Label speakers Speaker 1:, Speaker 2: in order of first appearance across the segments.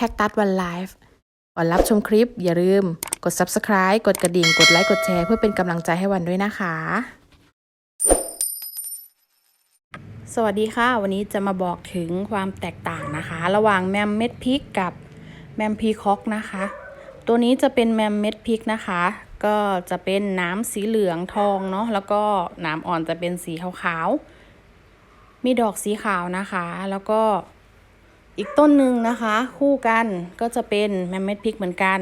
Speaker 1: Cactus One Life ก่อนรับชมคลิปอย่าลืม กด Subscribe กดกระดิ่ง กดไลค์ กดแชร์ เพื่อเป็นกำลังใจให้วันด้วยนะคะ สวัสดีค่ะ วันนี้จะมาบอกถึงความแตกต่างนะคะ ระหว่างแมมเม็ดพริกกับแมมพีคอกนะคะ ตัวนี้จะเป็นแมมเม็ดพริกนะคะ ก็จะเป็นน้ำสีเหลืองทองเนาะแล้วก็น้ำอ่อนจะเป็นสีขาวๆมีดอกสีขาวนะคะ แล้วก็ อีกต้นหนึ่งนะคะ คู่กันก็จะเป็นแมมเม็ดพริกเหมือนกัน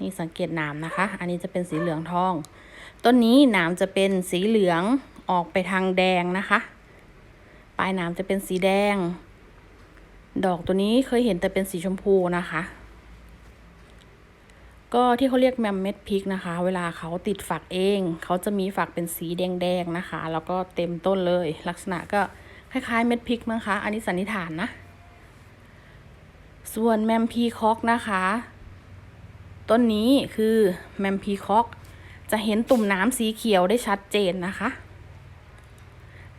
Speaker 1: นี่สังเกตหนามนะคะ อันนี้จะเป็นสีเหลืองทอง ต้นนี้หนามจะเป็นสีเหลืองออกไปทางแดงนะคะ ปลายหนามจะเป็นสีแดง ดอกตัวนี้เคยเห็นแต่เป็นสีชมพูนะคะ ก็ที่เขาเรียกแมมเม็ดพริกนะคะ เวลาเขาติดฝักเอง เขาจะมีฝักเป็นสีแดงๆนะคะ แล้วก็เต็มต้นเลย ลักษณะก็คล้ายๆเม็ดพริกมั้งคะ อันนี้สันนิษฐานนะ ส่วนแมมพีคอกนะคะ ต้นนี้คือแมมพีคอกจะเห็นตุ่มน้ำสีเขียวได้ชัดเจนนะคะ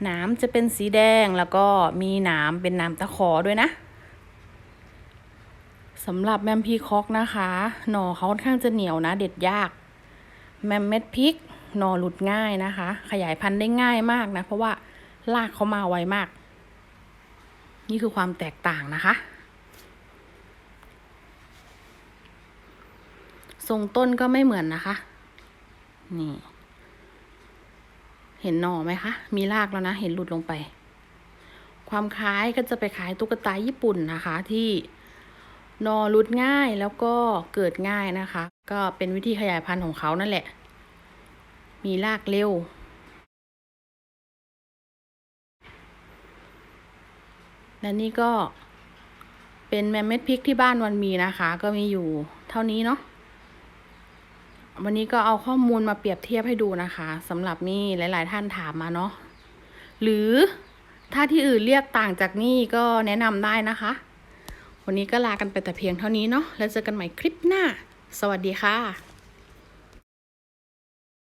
Speaker 1: น้ำจะเป็นสีแดงแล้วก็มีนามเป็นนามตะขอด้วยนะสำหรับแมมพีคอกนะคะ หน่อเขาค่อนข้างจะเหนียวนะ เด็ดยาก แมมเม็ดพริกหน่อหลุดง่ายนะคะ ขยายพันธุ์ได้ง่ายมากนะ เพราะว่ารากเขามาไวมาก นี่คือความแตกต่างนะคะ ทรงต้นก็ไม่เหมือนนะคะ นี่ เห็นหน่อไหมคะ มีรากแล้วนะ เห็นหลุดลงไป ความคล้ายก็จะไปคล้ายตุ๊กตาญี่ปุ่นนะคะ ที่นอหลุดง่ายแล้วก็เกิดง่ายนะคะ ก็เป็นวิธีขยายพันธุ์ของเขานั่นแหละ มีรากเร็วและนี่ก็เป็นแมมเม็ดพริกที่บ้านวันมีนะคะ ก็มีอยู่เท่านี้เนาะ วันนี้ก็เอาข้อมูลมาเปรียบเทียบให้ดูนะคะสำหรับนี่หลาย ๆ ท่านถามมาเนาะหรือถ้าที่อื่นเรียกต่างจากนี่ก็แนะนำได้นะคะ วันนี้ก็ลากันไปแต่เพียงเท่านี้เนาะแล้วเจอกันใหม่คลิปหน้า สวัสดีค่ะ